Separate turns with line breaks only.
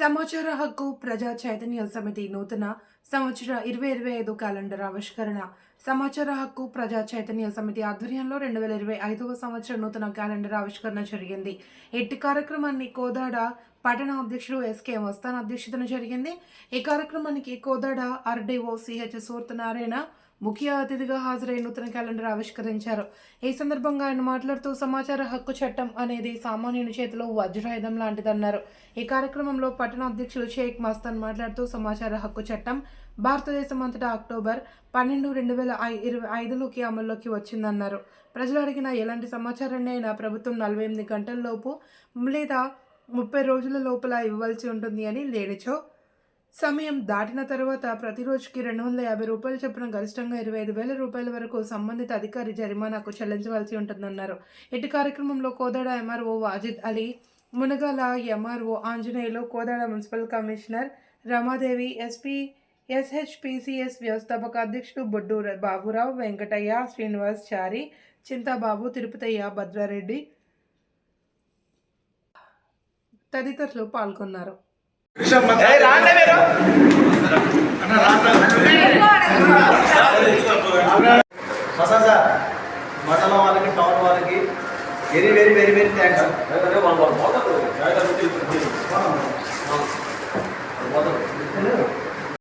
సమాచార హక్కు ప్రజా చైతన్య సమితి నూతన సంవత్సర ఇరవై ఇరవై ఐదు క్యాలెండర్ ఆవిష్కరణ. సమాచార హక్కు ప్రజా చైతన్య సమితి ఆధ్వర్యంలో రెండు వేల ఇరవై ఐదవ సంవత్సర నూతన క్యాలెండర్ ఆవిష్కరణ జరిగింది. ఎట్టి కార్యక్రమాన్ని కోదాడ పట్టణ అధ్యక్షుడు ఎస్కే మస్తాన్ అధ్యక్షతన జరిగింది. ఈ కార్యక్రమానికి కోదాడ ఆర్డీఓ సిహెచ్ సూర్తనారాయణ ముఖ్య అతిథిగా హాజరై నూతన క్యాలెండర్ ఆవిష్కరించారు. ఈ సందర్భంగా ఆయన మాట్లాడుతూ సమాచార హక్కు చట్టం అనేది సామాన్యుని చేతిలో వజ్రాయుధం లాంటిదన్నారు. ఈ కార్యక్రమంలో పట్టణ అధ్యక్షులు షేక్ మస్తాన్ మాట్లాడుతూ సమాచార హక్కు చట్టం భారతదేశం అంతటా అక్టోబర్ పన్నెండు రెండు వేల ఇరవై ఐదులోకి అమల్లోకి వచ్చిందన్నారు. ప్రజలు అడిగిన ఎలాంటి సమాచారాన్ని అయినా ప్రభుత్వం నలభై ఎనిమిది గంటల లోపు లేదా ముప్పై రోజుల లోపల ఇవ్వవలసి ఉంటుంది అని లేనిచో సమయం దాటిన తర్వాత ప్రతిరోజుకి రెండు వందల యాభై రూపాయలు చొప్పున గరిష్టంగా ఇరవై ఐదు వేల రూపాయల వరకు సంబంధిత అధికారి జరిమానాకు చెల్లించవలసి ఉంటుందన్నారు. ఇటు కార్యక్రమంలో Kodad MRO Wajid Ali Munagala MRO Anjaneyulu Kodad municipal commissioner Ramadevi SP SHPCS వ్యవస్థాపక అధ్యక్షుడు బొడ్డు బాబురావు వెంకటయ్య శ్రీనివాస్ చారి చింతాబాబు తిరుపతయ్య భద్రారెడ్డి తదితరులు పాల్గొన్నారు.
మండలం వాళ్ళకి టౌన్ వాళ్ళకి very very very very thanks